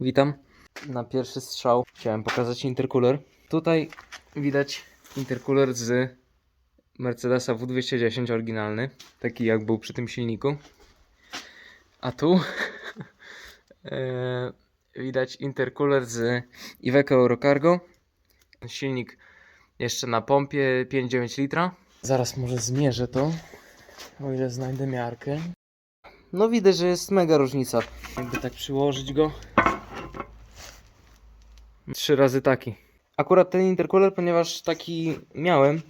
Witam. Na pierwszy strzał chciałem pokazać intercooler. Tutaj widać intercooler z Mercedesa W210 oryginalny, taki jak był przy tym silniku. A tu e, widać intercooler z Iveco Eurocargo. Silnik jeszcze na pompie 5,9 litra. Zaraz może zmierzę to, o ile znajdę miarkę. No widać, że jest mega różnica. Jakby tak przyłożyć go. Trzy razy taki. Akurat ten intercooler, ponieważ taki miałem,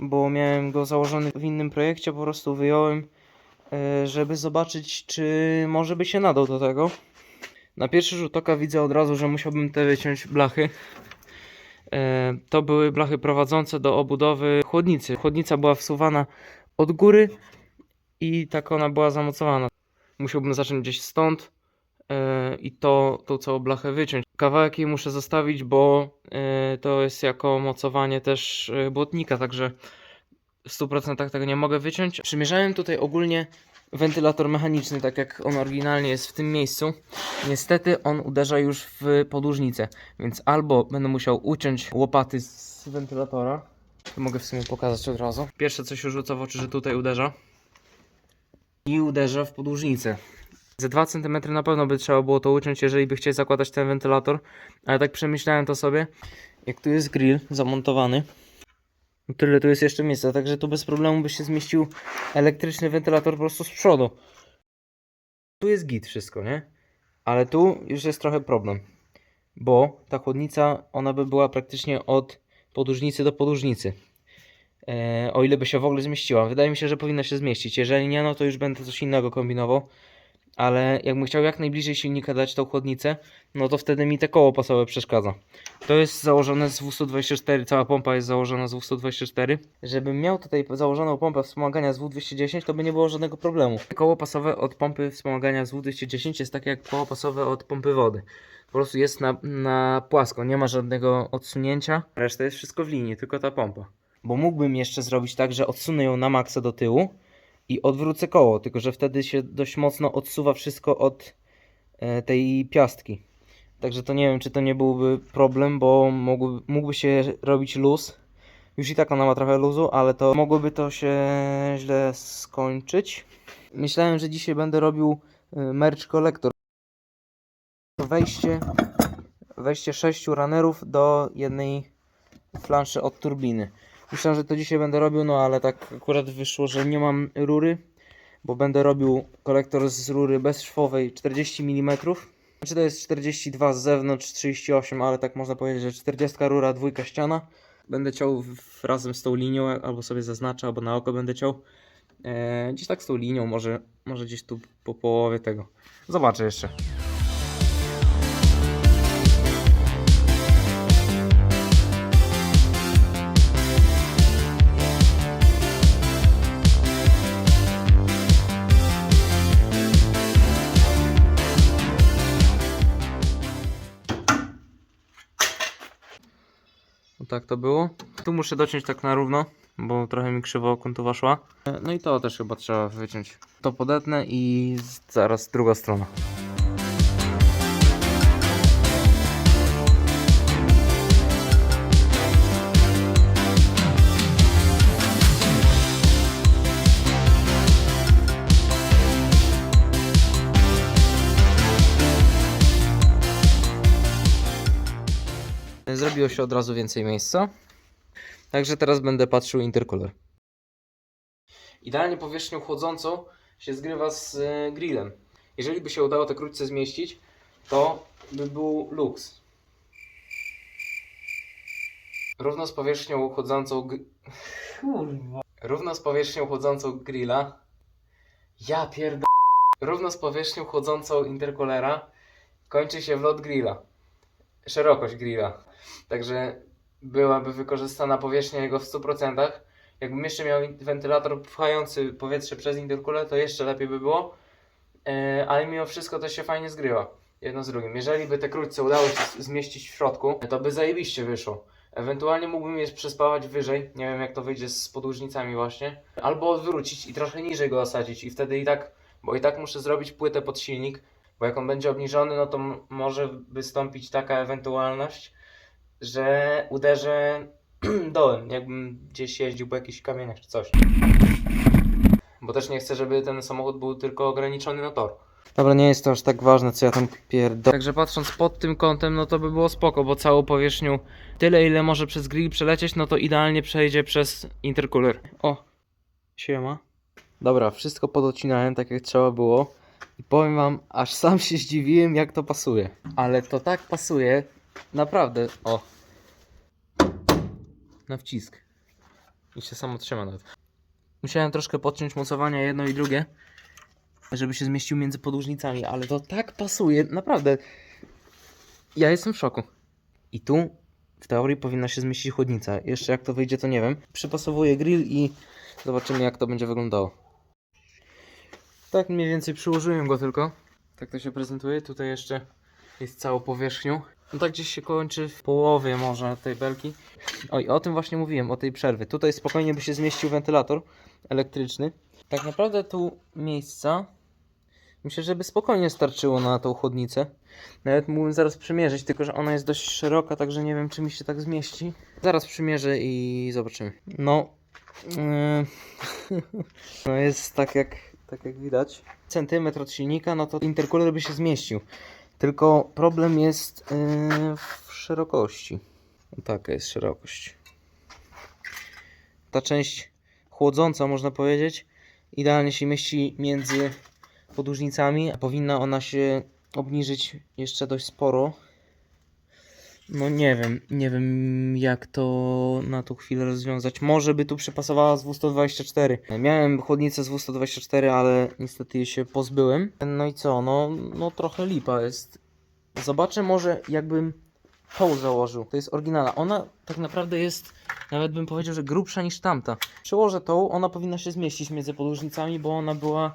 bo miałem go założony w innym projekcie, po prostu wyjąłem, e, żeby zobaczyć, czy może by się nadał do tego. Na pierwszy rzut oka widzę od razu, że musiałbym te wyciąć blachy. E, To były blachy prowadzące do obudowy chłodnicy. Chłodnica była wsuwana od góry i tak ona była zamocowana. Musiałbym zacząć gdzieś stąd e, i to, tą całą blachę wyciąć. Kawałek jej muszę zostawić, bo e, to jest jako mocowanie też e, błotnika, także w 100% tego nie mogę wyciąć. Przymierzałem tutaj ogólnie wentylator mechaniczny, tak jak on oryginalnie jest w tym miejscu. Niestety on uderza już w podłużnicę, więc albo będę musiał uciąć łopaty z wentylatora. To mogę w sumie pokazać od razu. Pierwsze co się rzuca w oczy, że tutaj uderza. I uderza w podłużnicę. Ze 2 cm na pewno by trzeba było to uciąć, jeżeli by chcieć zakładać ten wentylator. Ale tak przemyślałem to sobie. Jak tu jest grill zamontowany, tyle tu jest jeszcze miejsca, także tu bez problemu by się zmieścił elektryczny wentylator po prostu z przodu. Tu jest git wszystko, nie? Ale tu już jest trochę problem. Bo ta chłodnica, ona by była praktycznie od podłużnicy do podłużnicy. E, o ile by się w ogóle zmieściła. Wydaje mi się, że powinna się zmieścić. Jeżeli nie, no to już będę coś innego kombinował. Ale jakbym chciał jak najbliżej silnika dać tą chłodnicę, no to wtedy mi te koło pasowe przeszkadza. To jest założone z W124, cała pompa jest założona z W124. Żebym miał tutaj założoną pompę wspomagania z W210, to by nie było żadnego problemu. Koło pasowe od pompy wspomagania z W210 jest takie jak koło pasowe od pompy wody. Po prostu jest na, na płasko, nie ma żadnego odsunięcia. Reszta jest wszystko w linii, tylko ta pompa. Bo mógłbym jeszcze zrobić tak, że odsunę ją na maksa do tyłu i odwrócę koło, tylko że wtedy się dość mocno odsuwa wszystko od e, tej piastki. Także to nie wiem, czy to nie byłby problem, bo mógłby, mógłby się robić luz. Już i tak ona ma trochę luzu, ale to mogłoby to się źle skończyć. Myślałem, że dzisiaj będę robił y, merch collector. Wejście, wejście sześciu runnerów do jednej flanszy od turbiny. Myślałem, że to dzisiaj będę robił, no ale tak akurat wyszło, że nie mam rury, bo będę robił kolektor z rury bezszwowej 40 mm. Znaczy to jest 42 z zewnątrz, 38, ale tak można powiedzieć, że 40 rura, dwójka ściana. Będę ciął razem z tą linią, albo sobie zaznaczę, albo na oko będę ciął. Eee, gdzieś tak z tą linią, może, może gdzieś tu po połowie tego. Zobaczę jeszcze. No tak to było. Tu muszę dociąć tak na równo, bo trochę mi krzywo kontuwa szła. No i to też chyba trzeba wyciąć. To podetnę i zaraz druga strona. Zrobiło się od razu więcej miejsca. Także teraz będę patrzył intercooler. Idealnie powierzchnią chłodzącą się zgrywa z e, grillem. Jeżeli by się udało te krótce zmieścić, to by był luks. Równo z powierzchnią chłodzącą. Kurwa. Równo z powierzchnią chłodzącą grilla. Ja pierd... Równo z powierzchnią chłodzącą intercoolera kończy się wlot grilla. Szerokość grilla. Także byłaby wykorzystana powierzchnia jego w 100%. Jakbym jeszcze miał wentylator pchający powietrze przez intercooler, to jeszcze lepiej by było. E, ale mimo wszystko to się fajnie zgrywa. Jedno z drugim. Jeżeli by te krótce udało się zmieścić w środku, to by zajebiście wyszło. Ewentualnie mógłbym je przespawać wyżej. Nie wiem jak to wyjdzie z podłużnicami właśnie. Albo odwrócić i trochę niżej go osadzić i wtedy i tak, bo i tak muszę zrobić płytę pod silnik. Bo jak on będzie obniżony, no to może wystąpić taka ewentualność, że uderzę dołem, jakbym gdzieś jeździł po jakichś kamieniach czy coś. Bo też nie chcę, żeby ten samochód był tylko ograniczony na tor. Dobra, nie jest to aż tak ważne, co ja tam pierdolę. Także patrząc pod tym kątem, no to by było spoko, bo całą powierzchnią tyle, ile może przez grill przelecieć, no to idealnie przejdzie przez intercooler. O, siema. Dobra, wszystko podocinałem tak jak trzeba było. I powiem wam, aż sam się zdziwiłem jak to pasuje. Ale to tak pasuje, naprawdę, o. Na wcisk. I się samo trzyma nawet. Musiałem troszkę podciąć mocowania jedno i drugie, żeby się zmieścił między podłużnicami, ale to tak pasuje, naprawdę. Ja jestem w szoku. I tu w teorii powinna się zmieścić chłodnica. Jeszcze jak to wyjdzie, to nie wiem. Przypasowuję grill i zobaczymy jak to będzie wyglądało. Tak mniej więcej przyłożyłem go tylko. Tak to się prezentuje. Tutaj jeszcze jest całą powierzchnią. No tak gdzieś się kończy w połowie może tej belki. Oj, o tym właśnie mówiłem, o tej przerwie. Tutaj spokojnie by się zmieścił wentylator elektryczny. Tak naprawdę tu miejsca myślę, że by spokojnie starczyło na tą chłodnicę. Nawet mógłbym zaraz przymierzyć, tylko że ona jest dość szeroka, także nie wiem czy mi się tak zmieści. Zaraz przymierzę i zobaczymy. No, yy, no jest tak jak, tak jak widać. Centymetr od silnika, no to intercooler by się zmieścił. Tylko problem jest yy, w szerokości. Taka jest szerokość. Ta część chłodząca, można powiedzieć, idealnie się mieści między podłużnicami. Powinna ona się obniżyć jeszcze dość sporo. No nie wiem, nie wiem jak to na tą chwilę rozwiązać. Może by tu przypasowała z W124. Miałem chłodnicę z W124, ale niestety jej się pozbyłem. No i co, no, no trochę lipa jest. Zobaczę może jakbym tą założył. To jest oryginalna. Ona tak naprawdę jest, nawet bym powiedział, że grubsza niż tamta. Przełożę tą, ona powinna się zmieścić między podłużnicami, bo ona była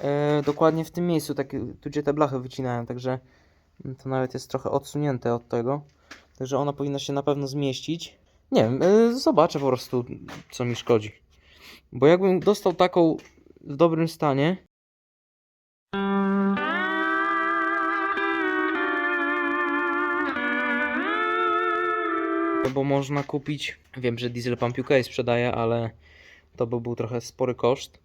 e, dokładnie w tym miejscu, tak, tu gdzie te blachy wycinałem, także to nawet jest trochę odsunięte od tego. Także ona powinna się na pewno zmieścić. Nie wiem, e, zobaczę po prostu, co mi szkodzi. Bo jakbym dostał taką w dobrym stanie, bo można kupić, wiem, że Diesel Pump UK sprzedaje, ale to by był trochę spory koszt.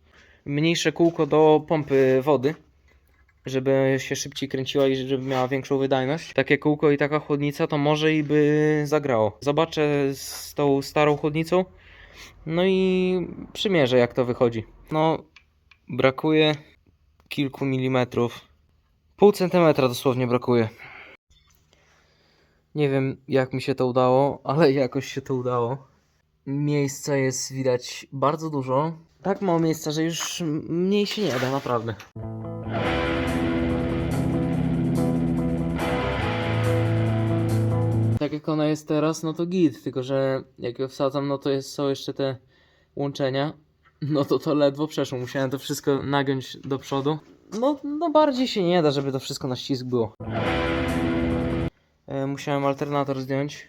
Mniejsze kółko do pompy wody, żeby się szybciej kręciła i żeby miała większą wydajność. Takie kółko i taka chłodnica to może i by zagrało. Zobaczę z tą starą chłodnicą, no i przymierzę jak to wychodzi. No, brakuje kilku milimetrów. Pół centymetra dosłownie brakuje. Nie wiem jak mi się to udało, ale jakoś się to udało. Miejsca jest widać bardzo dużo. Tak mało miejsca, że już mniej się nie da, naprawdę. Jak ona jest teraz, no to git, tylko że jak ją wsadzam, no to jest, są jeszcze te łączenia. No to to ledwo przeszło, musiałem to wszystko nagiąć do przodu. No, no bardziej się nie da, żeby to wszystko na ścisk było. E, musiałem alternator zdjąć,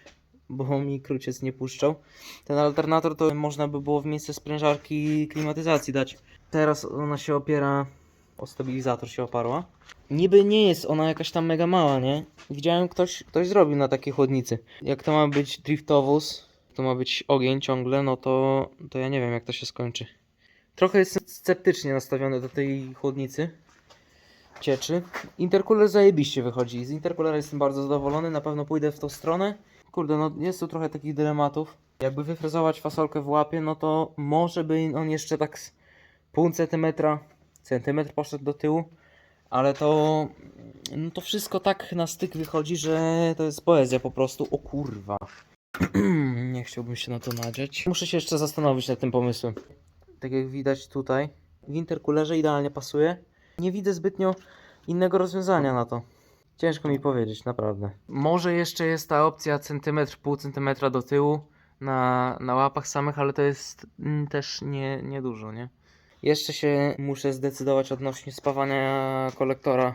bo mi kruciec nie puszczał. Ten alternator to można by było w miejsce sprężarki klimatyzacji dać. Teraz ona się opiera, o stabilizator się oparła. Niby nie jest ona jakaś tam mega mała, nie? Widziałem ktoś, ktoś zrobił na takiej chłodnicy. Jak to ma być driftowóz, to ma być ogień ciągle, no to, to ja nie wiem jak to się skończy. Trochę jestem sceptycznie nastawiony do tej chłodnicy cieczy. Intercooler zajebiście wychodzi. Z intercoolera jestem bardzo zadowolony, na pewno pójdę w tą stronę. Kurde, no jest tu trochę takich dylematów. Jakby wyfrezować fasolkę w łapie, no to może by on jeszcze tak z pół centymetra, centymetr poszedł do tyłu, ale to, no to wszystko tak na styk wychodzi, że to jest poezja po prostu. O kurwa. Nie chciałbym się na to nadziać. Muszę się jeszcze zastanowić nad tym pomysłem. Tak jak widać tutaj, w intercoolerze idealnie pasuje. Nie widzę zbytnio innego rozwiązania na to. Ciężko mi powiedzieć, naprawdę. Może jeszcze jest ta opcja centymetr, pół centymetra do tyłu na, na łapach samych, ale to jest mm, też nie, nie dużo, nie? Jeszcze się muszę zdecydować odnośnie spawania kolektora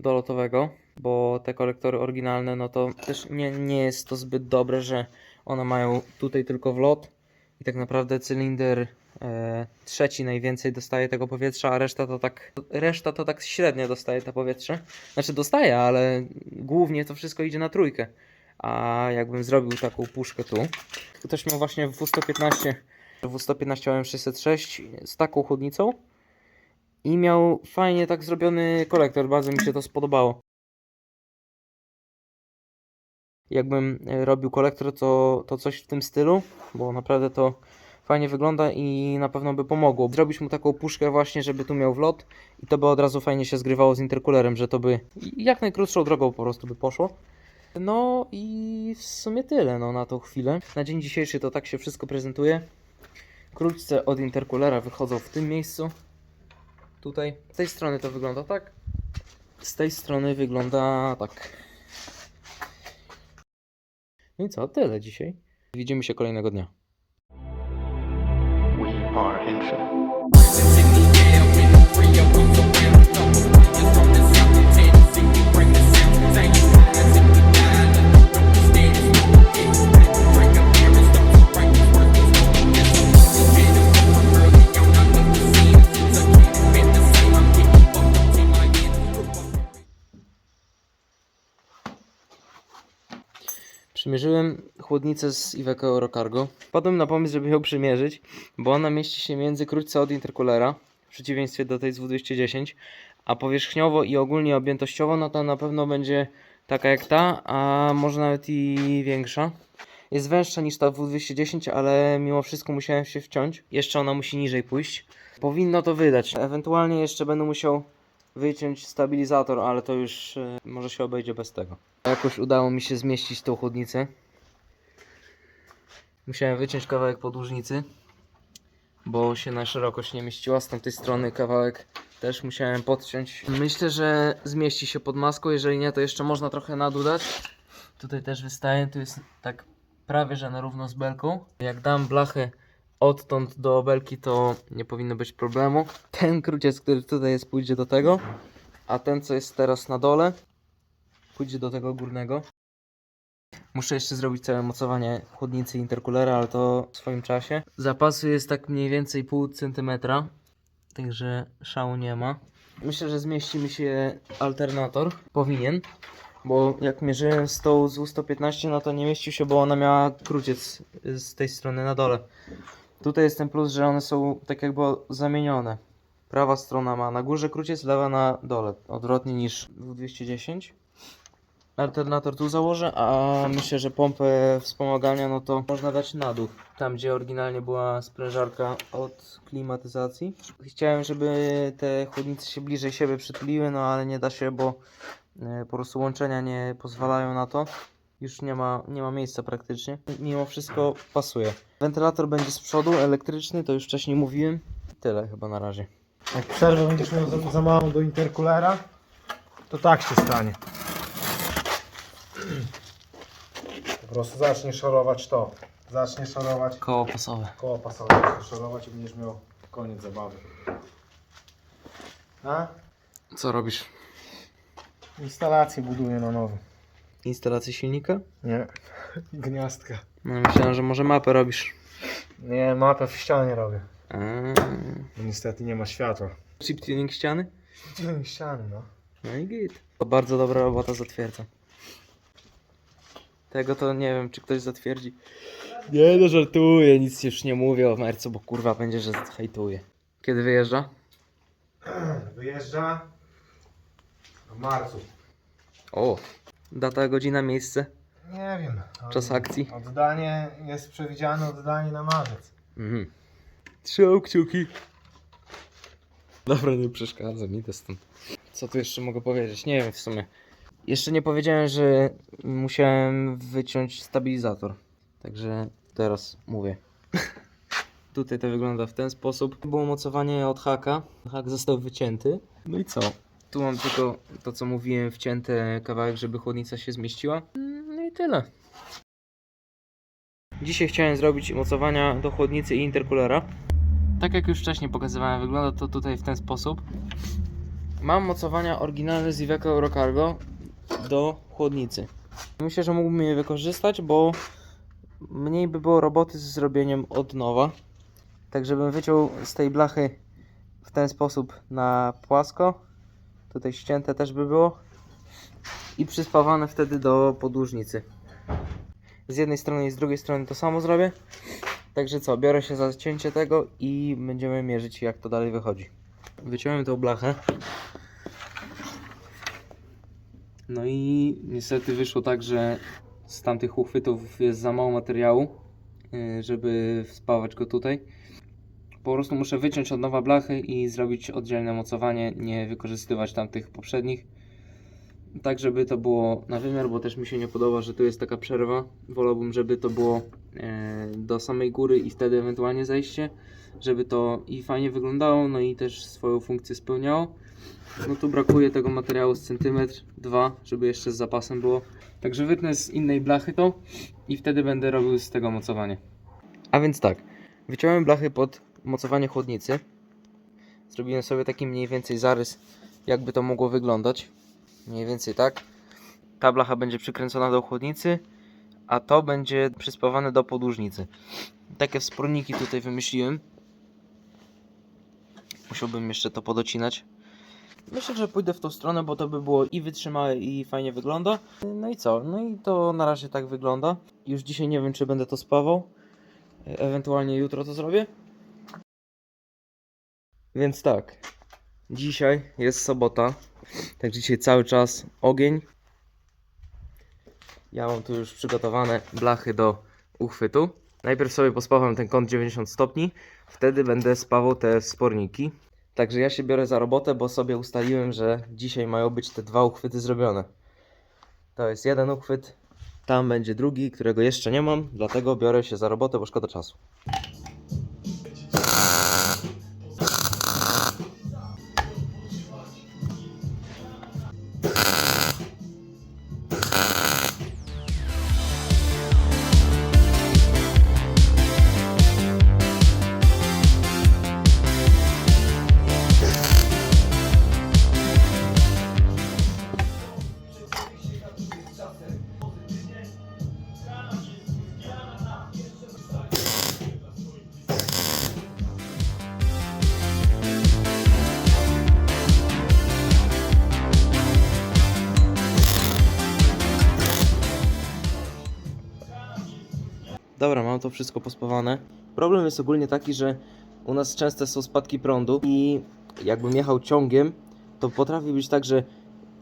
dolotowego, bo te kolektory oryginalne, no to też nie, nie jest to zbyt dobre, że one mają tutaj tylko wlot i tak naprawdę cylinder e, trzeci najwięcej dostaje tego powietrza, a reszta to tak reszta to tak średnio dostaje to powietrze. Znaczy dostaje, ale głównie to wszystko idzie na trójkę. A jakbym zrobił taką puszkę tu, ktoś miał właśnie w W115 w W115 miałem 606 z taką chłodnicą i miał fajnie tak zrobiony kolektor, bardzo mi się to spodobało. Jakbym e, robił kolektor, to, to coś w tym stylu, bo naprawdę to fajnie wygląda i na pewno by pomogło. Zrobić mu taką puszkę właśnie, żeby tu miał wlot i to by od razu fajnie się zgrywało z interkulerem, że to by jak najkrótszą drogą po prostu by poszło. No i w sumie tyle no, na tą chwilę. Na dzień dzisiejszy to tak się wszystko prezentuje. Krótce od interkulera wychodzą w tym miejscu. Tutaj. Z tej strony to wygląda tak. Z tej strony wygląda tak. No i co? Tyle dzisiaj. Widzimy się kolejnego dnia. We are infinite. Przymierzyłem chłodnicę z Iveco Eurocargo. Wpadłem na pomysł, żeby ją przymierzyć, bo ona mieści się między krótce od interkulera, w przeciwieństwie do tej z W210, a powierzchniowo i ogólnie objętościowo, no to na pewno będzie taka jak ta, a może nawet i większa. Jest węższa niż ta W210, ale mimo wszystko musiałem się wciąć. Jeszcze ona musi niżej pójść. Powinno to wydać. Ewentualnie jeszcze będę musiał wyciąć stabilizator, ale to już e, może się obejdzie bez tego. Jakoś udało mi się zmieścić tą chłodnicę. Musiałem wyciąć kawałek podłużnicy, bo się na szerokość nie mieściła. Z tamtej strony kawałek też musiałem podciąć. Myślę, że zmieści się pod maską. Jeżeli nie, to jeszcze można trochę na dół dać. Tutaj też wystaje, tu jest tak prawie że na równo z belką. Jak dam blachę odtąd do belki, to nie powinno być problemu. Ten kruciec, który tutaj jest, pójdzie do tego, a ten, co jest teraz na dole, pójdzie do tego górnego. Muszę jeszcze zrobić całe mocowanie chłodnicy interkulera, ale to w swoim czasie. Zapasu jest tak mniej więcej pół centymetra, także szału nie ma. Myślę, że zmieści mi się alternator. Powinien, bo jak mierzyłem z tą z U115, no to nie mieścił się, bo ona miała kruciec z tej strony na dole. Tutaj jest ten plus, że one są tak jakby zamienione. Prawa strona ma na górze kruciec, lewa na dole. Odwrotnie niż w 210. Alternator tu założę, a myślę, że pompę wspomagania no to można dać na dół. Tam gdzie oryginalnie była sprężarka od klimatyzacji. Chciałem, żeby te chłodnice się bliżej siebie przytuliły, no ale nie da się, bo e, po prostu łączenia nie pozwalają na to. Już nie ma, nie ma miejsca praktycznie. Mimo wszystko pasuje. Wentylator będzie z przodu, elektryczny, to już wcześniej mówiłem. Tyle chyba na razie. Jak przerwę będziesz miał za, za małą do interkulera, to tak się stanie. Po prostu zacznie szorować to. Zacznie szorować Koło pasowe. koło pasowe. Zacznie szorować i będziesz miał koniec zabawy. A? Co robisz? Instalację buduję na nowo. Instalację silnika? Nie. Gniazdka. No myślałem, że może mapę robisz. Nie, mapę w ścianie robię. Bo niestety nie ma światła. chip tuning ściany? Ściany, no. No i git. To bardzo dobra robota, zatwierdzam. Tego to nie wiem, czy ktoś zatwierdzi. Nie no, żartuję, nic już nie mówię o Mercu, bo kurwa będzie, że hejtuje. Kiedy wyjeżdża? Wyjeżdża w marcu. O, data, godzina, miejsce, Nie wiem. czas akcji. Oddanie jest przewidziane oddanie na marzec. Mhm. Trzymał kciuki. Dobra, nie przeszkadza mi to stąd. Co tu jeszcze mogę powiedzieć? Nie wiem w sumie. Jeszcze nie powiedziałem, że musiałem wyciąć stabilizator. Także teraz mówię. Tutaj to wygląda w ten sposób. Było mocowanie od haka. Hak został wycięty. No i co? Tu mam tylko to, co mówiłem, wcięte kawałek, żeby chłodnica się zmieściła. No i tyle. Dzisiaj chciałem zrobić mocowania do chłodnicy i interkulera. Tak jak już wcześniej pokazywałem, wygląda to tutaj w ten sposób. Mam mocowania oryginalne z Iveco Eurocargo do chłodnicy. Myślę, że mógłbym je wykorzystać, bo mniej by było roboty z zrobieniem od nowa. Tak, żebym wyciął z tej blachy w ten sposób na płasko. Tutaj ścięte też by było. I przyspawane wtedy do podłużnicy. Z jednej strony i z drugiej strony to samo zrobię. Także co, biorę się za cięcie tego i będziemy mierzyć jak to dalej wychodzi. Wyciąłem tą blachę. No i niestety wyszło tak, że z tamtych uchwytów jest za mało materiału, yy, żeby spawać go tutaj. Po prostu muszę wyciąć od nowa blachy i zrobić oddzielne mocowanie, nie wykorzystywać tamtych poprzednich. Tak, żeby to było na wymiar, bo też mi się nie podoba, że tu jest taka przerwa. Wolałbym, żeby to było e, do samej góry i wtedy ewentualnie zejście, żeby to i fajnie wyglądało, no i też swoją funkcję spełniało. No tu brakuje tego materiału z centymetr, dwa, żeby jeszcze z zapasem było. Także wytnę z innej blachy to i wtedy będę robił z tego mocowanie. A więc tak, wyciąłem blachy pod mocowanie chłodnicy. Zrobiłem sobie taki mniej więcej zarys, jakby to mogło wyglądać. Mniej więcej tak. Ta blacha będzie przykręcona do chłodnicy, a to będzie przyspawane do podłużnicy. Takie wsporniki tutaj wymyśliłem. Musiałbym jeszcze to podocinać. Myślę, że pójdę w tą stronę, bo to by było i wytrzymałe i fajnie wygląda. No i co? No i to na razie tak wygląda. Już dzisiaj nie wiem, czy będę to spawał. Ewentualnie jutro to zrobię. Więc tak. Dzisiaj jest sobota. Tak dzisiaj cały czas ogień. Ja mam tu już przygotowane blachy do uchwytu. Najpierw sobie pospawam ten kąt 90 stopni. Wtedy będę spawał te wsporniki. Także ja się biorę za robotę, bo sobie ustaliłem, że dzisiaj mają być te dwa uchwyty zrobione. To jest jeden uchwyt, tam będzie drugi, którego jeszcze nie mam, dlatego biorę się za robotę, bo szkoda czasu. To wszystko pospawane. Problem jest ogólnie taki, że u nas częste są spadki prądu i jakbym jechał ciągiem, to potrafi być tak, że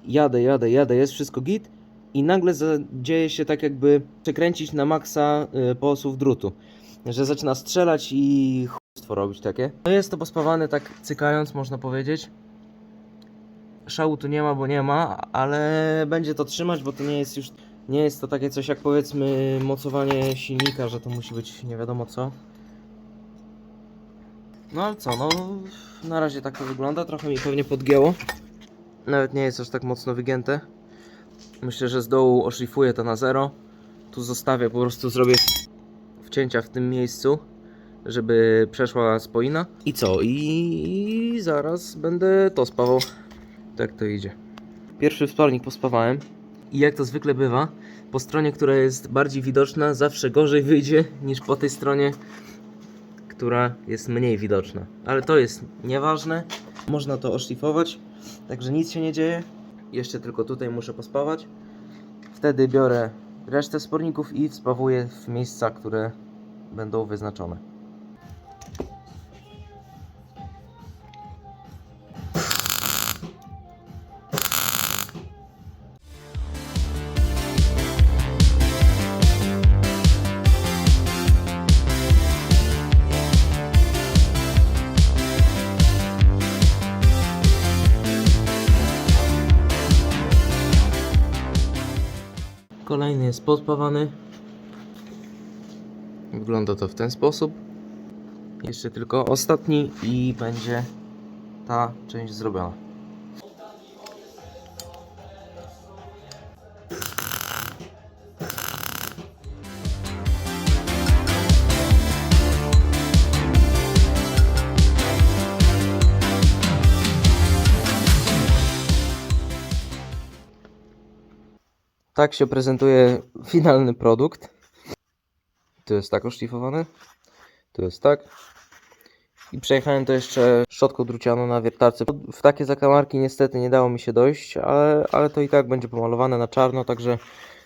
jadę, jadę, jadę, jest wszystko git i nagle dzieje się tak jakby przekręcić na maksa y, połosów drutu. Że zaczyna strzelać i chustwo robić takie. No jest to pospawane tak cykając, można powiedzieć. Szału tu nie ma, bo nie ma, ale będzie to trzymać, bo to nie jest już nie jest to takie coś jak powiedzmy mocowanie silnika, że to musi być nie wiadomo co. No ale co, no na razie tak to wygląda, trochę mi pewnie podgięło. Nawet nie jest aż tak mocno wygięte. Myślę, że z dołu oszlifuję to na zero. Tu zostawię, po prostu zrobię wcięcia w tym miejscu, żeby przeszła spoina. I co? I zaraz będę to spawał. Tak to idzie. Pierwszy wspornik pospawałem. I jak to zwykle bywa, po stronie, która jest bardziej widoczna, zawsze gorzej wyjdzie niż po tej stronie, która jest mniej widoczna. Ale to jest nieważne. Można to oszlifować, także nic się nie dzieje. Jeszcze tylko tutaj muszę pospawać. Wtedy biorę resztę sporników i wspawuję w miejsca, które będą wyznaczone. Podpawany. Wygląda to w ten sposób. Jeszcze tylko ostatni i będzie ta część zrobiona. Tak się prezentuje finalny produkt. Tu jest tak oszlifowany. Tu jest tak. I przejechałem to jeszcze szczotką drucianą na wiertarce. W takie zakamarki niestety nie dało mi się dojść, ale, ale to i tak będzie pomalowane na czarno, także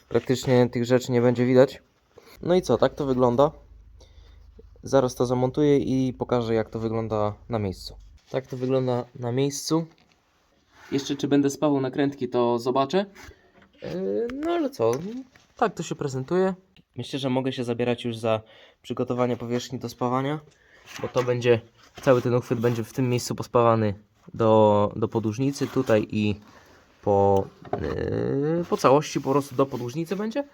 praktycznie tych rzeczy nie będzie widać. No i co, tak to wygląda. Zaraz to zamontuję i pokażę jak to wygląda na miejscu. Tak to wygląda na miejscu. Jeszcze czy będę spawał nakrętki to zobaczę. Yy, No ale co, tak to się prezentuje. Myślę, że mogę się zabierać już za przygotowanie powierzchni do spawania, bo to będzie, cały ten uchwyt będzie w tym miejscu pospawany do, do podłużnicy, tutaj i po, yy, po całości po prostu do podłużnicy będzie.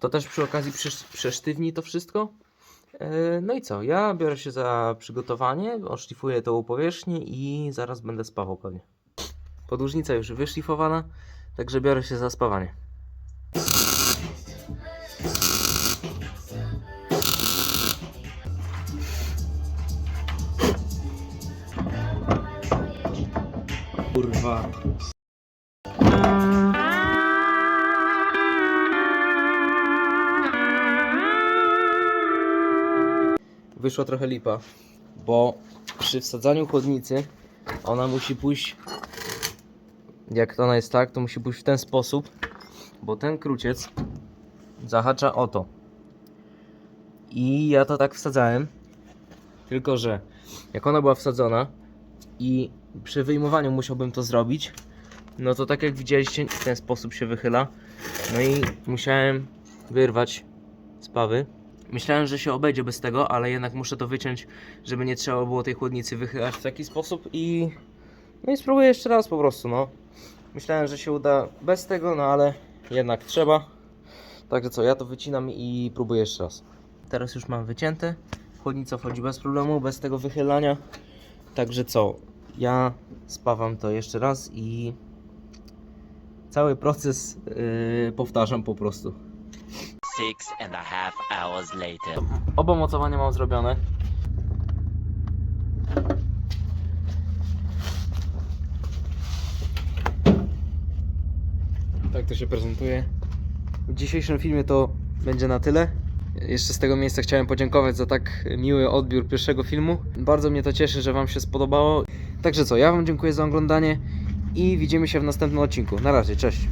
To też przy okazji przesz- przesztywni to wszystko. Yy, No i co, ja biorę się za przygotowanie, oszlifuję tą powierzchnię i zaraz będę spawał pewnie. Podłużnica już wyszlifowana, także biorę się za spawanie. Kurwa. Wyszła trochę lipa, bo przy wsadzaniu chłodnicy ona musi pójść jak ona jest tak, to musi pójść w ten sposób, bo ten kruciec zahacza o to. I ja to tak wsadzałem, tylko że jak ona była wsadzona i przy wyjmowaniu musiałbym to zrobić, no to tak jak widzieliście, w ten sposób się wychyla. No i musiałem wyrwać spawy. Myślałem, że się obejdzie bez tego, ale jednak muszę to wyciąć, żeby nie trzeba było tej chłodnicy wychylać w taki sposób i... No i spróbuję jeszcze raz po prostu, no. Myślałem, że się uda bez tego, no ale jednak trzeba. Także co, ja to wycinam i próbuję jeszcze raz. Teraz już mam wycięte. Chłodnica wchodzi bez problemu, bez tego wychylania. Także co, ja spawam to jeszcze raz i cały proces yy, powtarzam po prostu. Six and a half hours later. Oba mocowania mam zrobione. To się prezentuje. W dzisiejszym filmie to będzie na tyle. Jeszcze z tego miejsca chciałem podziękować za tak miły odbiór pierwszego filmu. Bardzo mnie to cieszy, że Wam się spodobało. Także co, ja Wam dziękuję za oglądanie i widzimy się w następnym odcinku. Na razie, cześć.